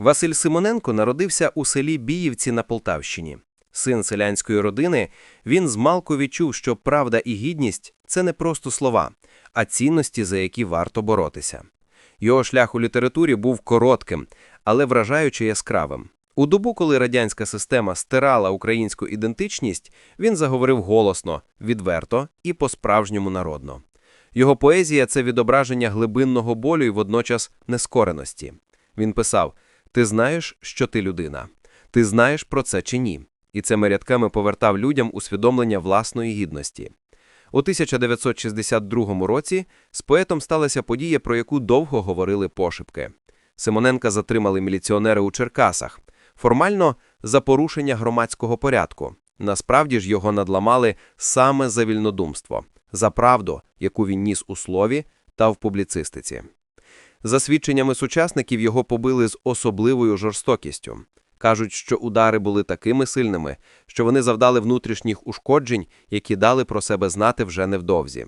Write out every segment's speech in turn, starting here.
Василь Симоненко народився у селі Біївці на Полтавщині. Син селянської родини, він змалку відчув, що правда і гідність це не просто слова, а цінності, за які варто боротися. Його шлях у літературі був коротким, але вражаюче яскравим. У добу, коли радянська система стирала українську ідентичність, він заговорив голосно, відверто і по-справжньому народно. Його поезія це відображення глибинного болю і водночас нескореності. Він писав: Ти знаєш, що ти людина, ти знаєш про це чи ні? І цими рядками повертав людям усвідомлення власної гідності. У 1962 році з поетом сталася подія, про яку довго говорили пошепки. Симоненка затримали міліціонери у Черкасах, формально за порушення громадського порядку. Насправді ж його надламали саме за вільнодумство, за правду, яку він ніс у слові та в публіцистиці. За свідченнями сучасників його побили з особливою жорстокістю. Кажуть, що удари були такими сильними, що вони завдали внутрішніх ушкоджень, які дали про себе знати вже невдовзі.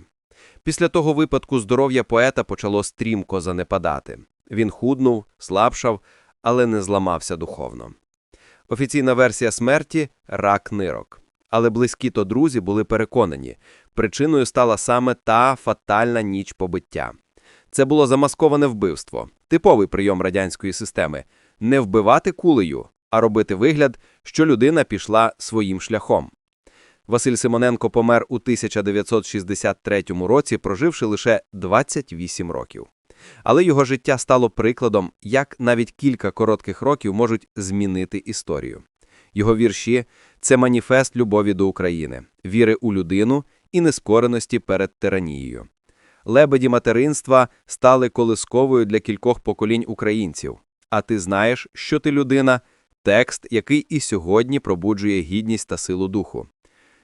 Після того випадку здоров'я поета почало стрімко занепадати. Він худнув, слабшав, але не зламався духовно. Офіційна версія смерті рак нирок. Але близькі то друзі були переконані, причиною стала саме та фатальна ніч побиття. Це було замасковане вбивство, типовий прийом радянської системи не вбивати кулею, а робити вигляд, що людина пішла своїм шляхом. Василь Симоненко помер у 1963 році, проживши лише 28 років. Але його життя стало прикладом, як навіть кілька коротких років можуть змінити історію. Його вірші це маніфест любові до України, віри у людину і нескореності перед тиранією. Лебеді материнства стали колисковою для кількох поколінь українців. А ти знаєш, що ти людина текст, який і сьогодні пробуджує гідність та силу духу.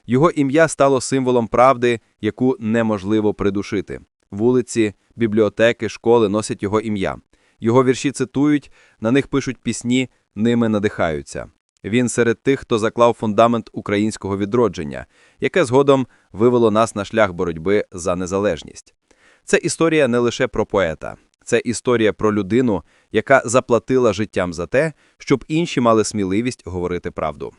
Його ім'я стало символом правди, яку неможливо придушити. Вулиці, бібліотеки, школи носять його ім'я. Його вірші цитують, на них пишуть пісні, ними надихаються. Він серед тих, хто заклав фундамент українського відродження, яке згодом вивело нас на шлях боротьби за незалежність. Це історія не лише про поета, це історія про людину, яка заплатила життям за те, щоб інші мали сміливість говорити правду.